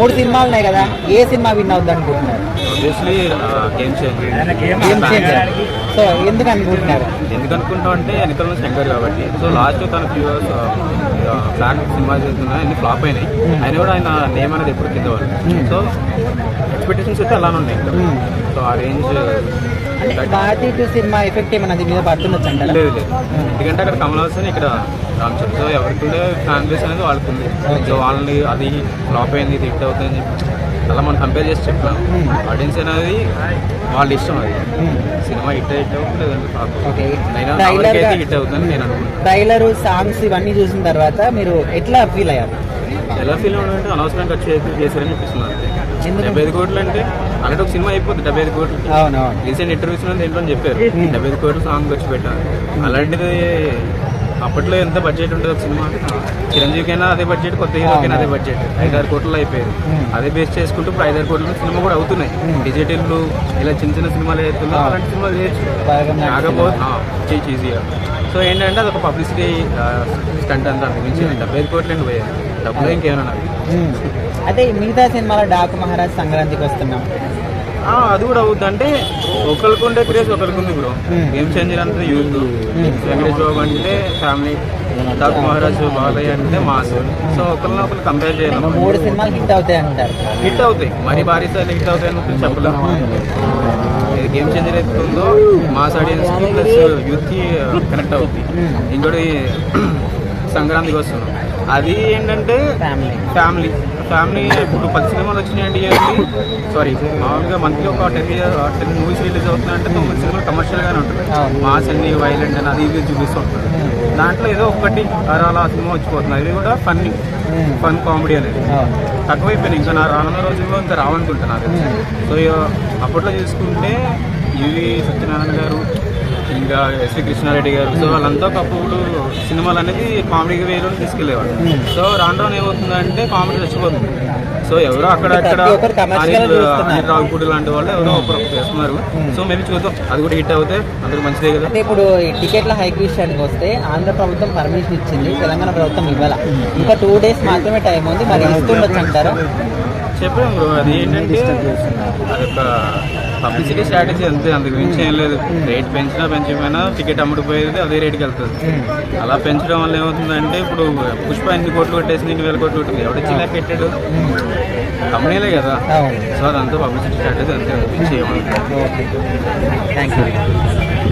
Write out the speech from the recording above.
మూడు సినిమాలు ఉన్నాయి కదా ఏ సినిమా విన్ అవుద్ది అనుకుంటున్నారు? Obviously game change game changer so ఎందుకు అనుకుంటున్నారు? ఎందుకు అనుకుంటాం అంటే వెనకాల నుంచి శంకర్ కాబట్టి. సో లాస్ట్ తన ఫ్యూ ఇయర్స్ ఫ్లాట్ సినిమా చేస్తున్నా అన్ని ఫ్లాప్ అయినాయి. అయినా కూడా ఆయన నేమ్ అనేది ఎప్పుడు కింద వాళ్ళు సో ఎక్స్పెక్టేషన్స్ అయితే అలానే ఉన్నాయి. ఇంకా. Hmm. సో ఆ రేంజ్ భారతీ టూ సినిమా ఎఫెక్ట్ ఏమైనా దీని మీద పడుతుండొచ్చు అంటారా లేదు లేదు. ఎందుకంటే అక్కడ కమల్ హాసన్ ఇక్కడ రామ్ చరణ్. సో ఎవరికి ఉండే ఫ్యాన్ బేస్ అనేది వాళ్ళకు ఉంది సో వాళ్ళని అది ఫ్లాప్ అయింది ఇది హిట్ అవుతుంది అని చెప్పి అలా మనం కంపేర్ చేసి చెప్పినాం. ఆడియన్స్ అనేది వాళ్ళ ఇష్టం అది. సినిమా హిట్ హిట్ అవుతుంది హిట్ అవుతుందని నేను అనుకుంటున్నాను. ట్రైలర్ సాంగ్స్ ఇవన్నీ చూసిన తర్వాత మీరు ఎట్లా ఫీల్ అయ్యారు? ఎలా ఫీల్ అవ్వడం అంటే అనవసరంగా ఖర్చు చేశారని అనిపిస్తున్నారు ఎందుకు? డెబ్బై ఐదు కోట్లు అంటే అలాంటి ఒక సినిమా అయిపోతుంది డెబ్బై ఐదు కోట్లు. అవునవును. రీసెంట్ ఇంటర్వ్యూస్ ఏంటో అని చెప్పారు. డెబ్బై ఐదు కోట్లు సాంగ్ ఖర్చు పెట్టారు అలాంటిది అప్పట్లో ఎంత బడ్జెట్ ఉంటుంది ఒక సినిమా? చిరంజీవికైనా అదే బడ్జెట్ కొత్త హీరోకైనా అదే బడ్జెట్. ఐదారు కోట్లు అయిపోయేది. అదే బేస్ చేసుకుంటూ ఇప్పుడు ఐదారు కోట్ల సినిమా కూడా అవుతున్నాయి. డిజిటల్ ఇలా చిన్న చిన్న సినిమాలు అవుతున్నాయి అలాంటి సినిమాలు చేయొచ్చు. కాకపోతే ఈజీగా సో ఏంటంటే అదొక పబ్లిసిటీ స్టంట్ అంతా మించి డెబ్బై ఐదు కోట్లు అండి పోయాయి డబ్బులు ఇంకేమైనా నాకు. అయితే మిగతా సినిమాలో డాకు మహారాజ్ సంక్రాంతికి వస్తున్నాం. అది కూడా అవుద్ది అంటే ఒకరికి ఉండే క్రేజ్ ఒకరికి ఉంది బ్రో. Hmm. గేమ్ చేంజర్ అంటే యూత్. వెంకటేష్ బాబు అంటే ఫ్యామిలీ డాక్ మహారాజ్ బాలయ్య అంటే మాస్ సో ఒకరిని ఒకరు కంపేర్ చేయలేము మూడు సినిమాలు హిట్ అవుతాయి అంటారు. హిట్ అవుతాయి. మరి భారీ స్థాయిలో హిట్ అవుతాయి అని చెప్పలేము. ఇది గేమ్ చేంజర్ అయితే ఉందో mass audience plus youth connect అవుతుంది ఇంకోటి సంక్రాంతికి వస్తున్నాం. అది ఏంటంటే ఫ్యామిలీ ఫ్యామిలీ ఫ్యామిలీ ఇప్పుడు పది సినిమాలు వచ్చినాయండి సారీ మామూలుగా మంత్లీ ఒక ten year ten movies release అవుతున్నాయంటే తొమ్మిది సినిమాలు కమర్షియల్గానే ఉంటుంది. మాస్ అన్ని వైలెంట్ అని అది ఇది చూపిస్తూ ఉంటారు. దాంట్లో ఏదో ఒకటి అలా సినిమా వచ్చిపోతుంది. అది కూడా ఫన్నీ ఫన్ కామెడీ అనేది. అవును. తక్కువైపోయినాయి ఇంకా నా రానున్న రోజుల్లో ఇంకా రావనుకుంటున్నాను. సో ఇక అప్పట్లో చూసుకుంటే ఇవి సత్యనారాయణ గారు ఇంకా ఎస్వి కృష్ణారెడ్డి గారు. సో వాళ్ళంతా ఒకప్పుడు సినిమాలు అనేది కామెడీ వేలో తీసుకెళ్ళేవారు సో రాను రాను ఏమవుతుందంటే కామెడీ చచ్చిపోతుంది. సో ఎవరో చూస్తున్నారు. అనిల్ రావుపూడి లాంటి వాళ్ళు ఎవరో ఒకరు చేస్తున్నారు. సో మేము చూద్దాం. అది కూడా హిట్ అవుతే అందరూ మంచిదే కదా. ఇప్పుడు ఈ టికెట్ల హైక్ విషయానికి వస్తే ఆంధ్ర ప్రభుత్వం పర్మిషన్ ఇచ్చింది తెలంగాణ ప్రభుత్వం ఇవ్వాల. ఇంకా టూ డేస్ మాత్రమే టైం ఉంది మరి ఇస్తుండొచ్చు అంటారా? చెప్పాం బ్రో అది ఏంటంటే అదొక పబ్లిసిటీ స్ట్రాటజీ అంతే అంతకు మించి ఏం లేదు. రేట్ పెంచినా పెంచకపోయినా టికెట్ అమ్ముడుపోయేది అదే రేట్కి వెళ్తుంది. అలా పెంచడం వల్ల ఏమవుతుందంటే ఇప్పుడు పుష్ప ఎన్ని కోట్లు కొట్టేసి ఎన్ని వేల కోట్లు కొట్టింది. ఎవడొచ్చి ఇలా పెట్టాడు? కంపెనీలే కదా. సో అదంతా పబ్లిసిటీ స్ట్రాటజీ అంతే మించి ఏమవుతుంది థ్యాంక్ యూ